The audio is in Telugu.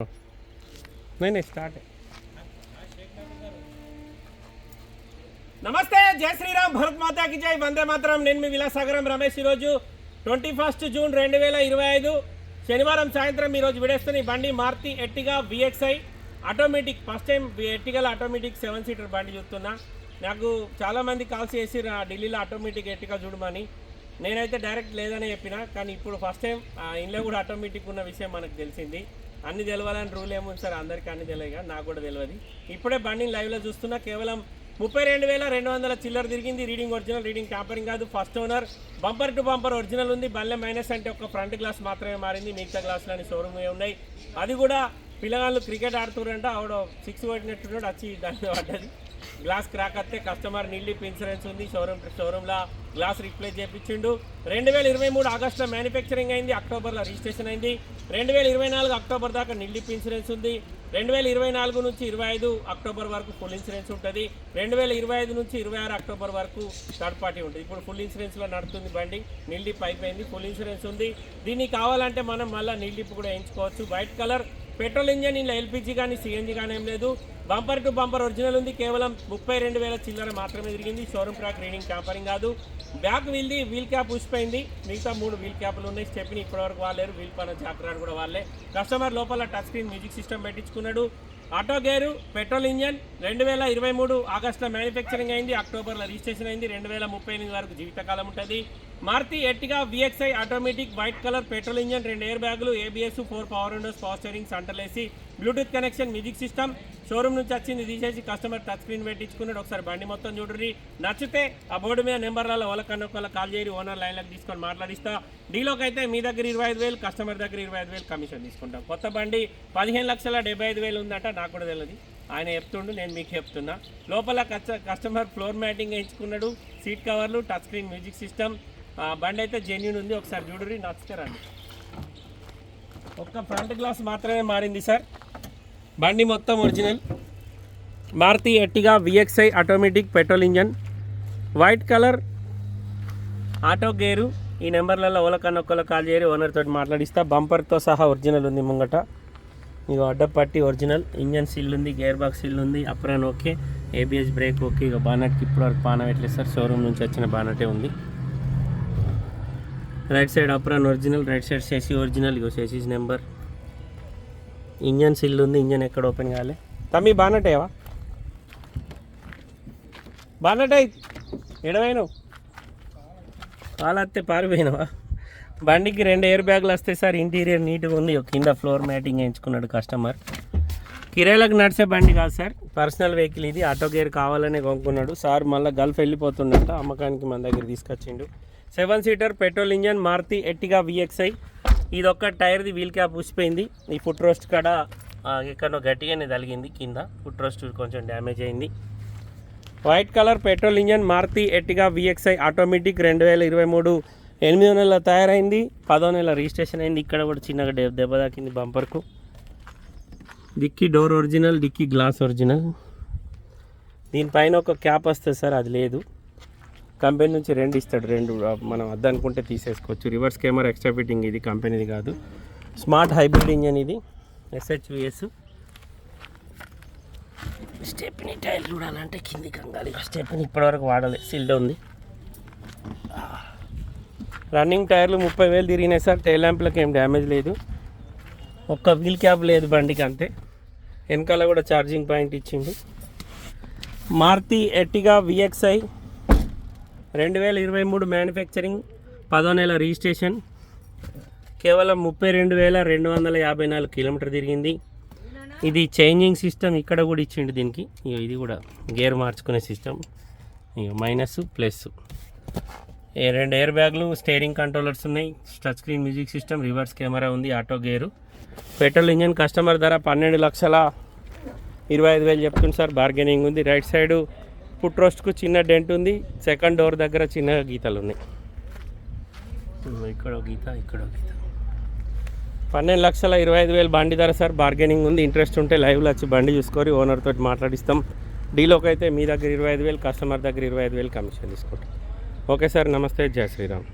नहीं नहीं स्टार्ट है నమస్తే జై శ్రీరామ్ భరత్ మాతాకి జై వందే మాతరం నేను మీ విలాసాగరం రమేష్ ఈరోజు ట్వంటీ ఫస్ట్ జూన్ రెండు వేల ఇరవై ఐదు శనివారం సాయంత్రం ఈరోజు విడేస్తున్న ఈ బండి Maruti Ertiga VXI automatic first time ఎట్టిగల automatic seven seater బండి చూస్తున్నా నాకు చాలామంది కాల్స్ చేసి నా ఢిల్లీలో ఆటోమేటిక్ ఎట్టిగా చూడమని నేనైతే డైరెక్ట్ లేదని చెప్పిన కానీ ఇప్పుడు ఫస్ట్ టైం ఇంట్లో కూడా ఆటోమేటిక్ ఉన్న విషయం మనకు తెలిసింది. అన్ని తెలవాలని రూల్ ఏముంది సార్? అందరికీ అన్ని తెలియగా నాకు కూడా తెలియదు. ఇప్పుడే బండిని లైవ్లో చూస్తున్నా కేవలం ముప్పై రెండు వేల రెండు వందల చిల్లర తిరిగింది రీడింగ్ ఒరిజినల్ రీడింగ్ ట్యాంపరింగ్ కాదు. First owner bumper to bumper original ఉంది. బల్లె మైనస్ అంటే ఒక ఫ్రంట్ గ్లాస్ మాత్రమే మారింది మిగతా గ్లాసులని షోరూమ్ ఉన్నాయి. అది కూడా పిల్లగాళ్ళు క్రికెట్ ఆడుతున్నారంట ఆవిడ సిక్స్ కొట్టినట్టున్నాడు వచ్చి దాన్ని పడ్డది. గ్లాస్ క్రాక్ వస్తే కస్టమర్ నిల్లిప్ ఇన్సూరెన్స్ ఉంది షోరూమ్ షోరూమ్లో గ్లాస్ రీప్లేస్ చేయించిండు రెండు వేల ఇరవై మూడు ఆగస్టులో మ్యానుఫ్యాక్చరింగ్ అయింది అక్టోబర్లో రిజిస్ట్రేషన్ అయింది. రెండు వేల ఇరవై నాలుగు అక్టోబర్ దాకా నిల్లిప్ ఇన్సూరెన్స్ ఉంది. రెండు వేల ఇరవై నాలుగు నుంచి ఇరవై ఐదు అక్టోబర్ వరకు ఫుల్ ఇన్సూరెన్స్ ఉంటుంది. రెండు వేల ఇరవై ఐదు నుంచి ఇరవై ఆరు అక్టోబర్ వరకు థర్డ్ పార్టీ ఉంటుంది. ఇప్పుడు ఫుల్ ఇన్సూరెన్స్లో నడుతుంది బండి నిల్లిప్ అయిపోయింది ఫుల్ ఇన్సూరెన్స్ ఉంది. దీనికి కావాలంటే మనం మళ్ళీ నిల్లిప్ కూడా వేయించుకోవచ్చు. వైట్ కలర్ పెట్రోల్ ఇంజన్ ఇలా ఎల్పిజి కానీ సిఎన్జి కానీ ఏం లేదు. బంపర్ టు బంపర్ ఒరిజినల్ ఉంది. కేవలం ముప్పై రెండు వేల చిల్లర మాత్రమే తిరిగింది. షోరూమ్ ట్రాక్ రీడింగ్ క్యాంపరింగ్ కాదు. బ్యాక్ వీల్ది వీల్ క్యాప్ ఉసిపోయింది మిగతా మూడు వీల్ క్యాప్లు ఉన్నాయి. స్టెప్ని ఇప్పటివరకు వాళ్ళేరు వీల్ పైన జాక్రాన్ కూడా వాళ్ళే కస్టమర్ లోపల టచ్ స్క్రీన్ మ్యూజిక్ సిస్టమ్ పెట్టించుకున్నాడు. ఆటో గేరు పెట్రోల్ ఇంజన్ రెండు వేల ఇరవై మూడు ఆగస్టులో మ్యానుఫ్యాక్చరింగ్ అయింది అక్టోబర్లో రిజిస్ట్రేషన్ అయింది రెండు వేల ముప్పై ఎనిమిది వరకు జీవితకాలం ఉంటుంది. Maruti Ertiga VXI automatic white colour petrol engine రెండు ఎయిర్ బ్యాగులు ABS four power windows power steering centre AC Bluetooth connection music system showroom నుంచి వచ్చింది తీసేసి కస్టమర్ టచ్ స్క్రీన్ పెట్టించుకున్నాడు. ఒకసారి బండి మొత్తం చూడండి. నచ్చితే ఆ బోర్డు మీద నెంబర్లలో వాళ్ళకన్నా కాల్ చేయరు ఓనర్ లైన్లకు తీసుకొని మాట్లాడిస్తా. డీలోకి అయితే మీ దగ్గర ఇరవై ఐదు వేలు కస్టమర్ దగ్గర ఇరవై ఐదు వేలు కమిషన్ తీసుకుంటాం. కొత్త బండి పదిహేను లక్షల డెబ్బై ఐదు వేలు ఉందట నాకు కూడా తెలియదు ఆయన చెప్తుండు నేను మీకు చెప్తున్నా. లోపల కస్టమర్ ఫ్లోర్ మ్యాటింగ్ వేయించుకున్నాడు. సీట్ కవర్లు టచ్ స్క్రీన్ మ్యూజిక్ సిస్టమ్. బండి అయితే జెన్యున్ ఉంది. ఒకసారి చూడరి నచ్చితే రండి. ఒక్క ఫ్రంట్ గ్లాస్ మాత్రమే మారింది సార్. బండి మొత్తం original Maruti Ertiga VXI automatic petrol engine white colour auto gear ఈ నెంబర్లలో ఓలకన్నా ఒక్కలో కాల్ చేయరు ఓనర్తో మాట్లాడిస్తా. బంపర్తో సహా ఒరిజినల్ ఉంది ముంగట. ఇక అడ్డపట్టి ఒరిజినల్ ఇంజన్ సీల్ ఉంది గేర్ బాక్స్ సీల్ ఉంది apron okay ABS brake okay ఇక బానట్కి ఇప్పుడు వరకు పెట్టలేదు సార్? షోరూమ్ నుంచి వచ్చిన బానటే ఉంది. Right side apron original right side chassis original ఇగో సెసీస్ నెంబర్. ఇంజన్ సిల్ ఉంది ఇంజన్ ఎక్కడ ఓపెన్ కాలే. తమ్మి బానటేవా బానటే ఎడవైనవు వాళ్ళత్తే పారిపోయినావా? బండికి రెండు ఎయిర్ బ్యాగులు వస్తాయి సార్ ఇంటీరియర్ నీట్గా ఉంది. ఒక కింద ఫ్లోర్ మ్యాటింగ్ వేయించుకున్నాడు కస్టమర్ కిరాయిలకు నడిచే బండి కాదు సార్ పర్సనల్ వెహికల్ ఇది. ఆటో గేర్ కావాలనే కొనుక్కున్నాడు. సార్ మళ్ళీ గల్ఫ్ వెళ్ళిపోతుండట అమ్మకానికి మన దగ్గర తీసుకొచ్చిండు. Seven seater petrol engine Maruti Ertiga VXI ఇది ఒక్క టైర్ది వీల్ క్యాప్ ఊసిపోయింది. ఈ ఫుట్ రోస్ట్ కాడ ఎక్కడో గట్టిగానే తలిగింది కింద. ఫుట్ రోస్ట్ కొంచెం డ్యామేజ్ అయింది. White colour petrol engine Maruti Ertiga VXI automatic రెండు వేల ఇరవై మూడు ఎనిమిదో నెల తయారైంది. పదో నెల రిజిస్ట్రేషన్ అయింది. ఇక్కడ కూడా చిన్నగా దెబ్బ తాకింది బంపర్కు. Dicky door original dicky glass original. దీనిపైన ఒక క్యాప్ వస్తుంది సార్ అది లేదు. కంపెనీ నుంచి రెండు ఇస్తాడు రెండు మనం అద్దనుకుంటే తీసేసుకోవచ్చు. రివర్స్ కెమెరా ఎక్స్ట్రా ఫిట్టింగ్ ఇది కంపెనీది కాదు. స్మార్ట్ హైబ్రిడ్ ఇంజన్ ఇది ఎస్హెచ్విఎస్ స్టెప్ని టైల్ చూడాలంటే కింది కంగాలి స్టెప్ని ఇప్పటివరకు వాడలే సిల్డ్ ఉంది. రన్నింగ్ టైర్లు ముప్పై వేలు తిరిగినాయి సార్ టైల్ ల్యాంప్లకు ఏం డ్యామేజ్ లేదు. ఒక్క వీల్ క్యాప్ లేదు బండికి అంతే. వెనకాల కూడా ఛార్జింగ్ పాయింట్ ఇచ్చిండు. మారుతి ఎట్టిగా విఎక్స్ఐ రెండు వేల ఇరవై మూడు మ్యానుఫ్యాక్చరింగ్ పదో నెల రిజిస్ట్రేషన్. కేవలం ముప్పై రెండు వేల రెండు వందల యాభై నాలుగు కిలోమీటర్ తిరిగింది. ఇది చేంజింగ్ సిస్టమ్ ఇక్కడ కూడా ఇచ్చిండు దీనికి. ఇగో ఇది కూడా గేర్ మార్చుకునే సిస్టమ్. Minus plus. ఏ రెండు ఎయిర్ బ్యాగ్లు స్టేరింగ్ కంట్రోలర్స్ ఉన్నాయి. Touch screen music system reverse camera ఉంది auto gear. Petrol engine customer ధర పన్నెండు లక్షల ఇరవై ఐదు వేలు చెప్తుంది సార్. బార్గెనింగ్ ఉంది. రైట్ సైడు ఫుట్ రోస్ట్కు చిన్న డెంట్ ఉంది. సెకండ్ డోర్ దగ్గర చిన్న గీతలు ఉన్నాయి ఇక్కడ గీత ఇక్కడ గీత. పన్నెండు లక్షల ఇరవై ఐదు వేలు బండి ధర సార్. బార్గెనింగ్ ఉంది. ఇంట్రెస్ట్ ఉంటే లైవ్లో వచ్చి బండి చూసుకొని ఓనర్ తోటి మాట్లాడిస్తాం. డీలోకి అయితే మీ దగ్గర ఇరవై ఐదు వేలు కస్టమర్ దగ్గర ఇరవై ఐదు వేలు కమిషన్ తీసుకుంటాం ఓకే సార్. నమస్తే. జై శ్రీరామ్.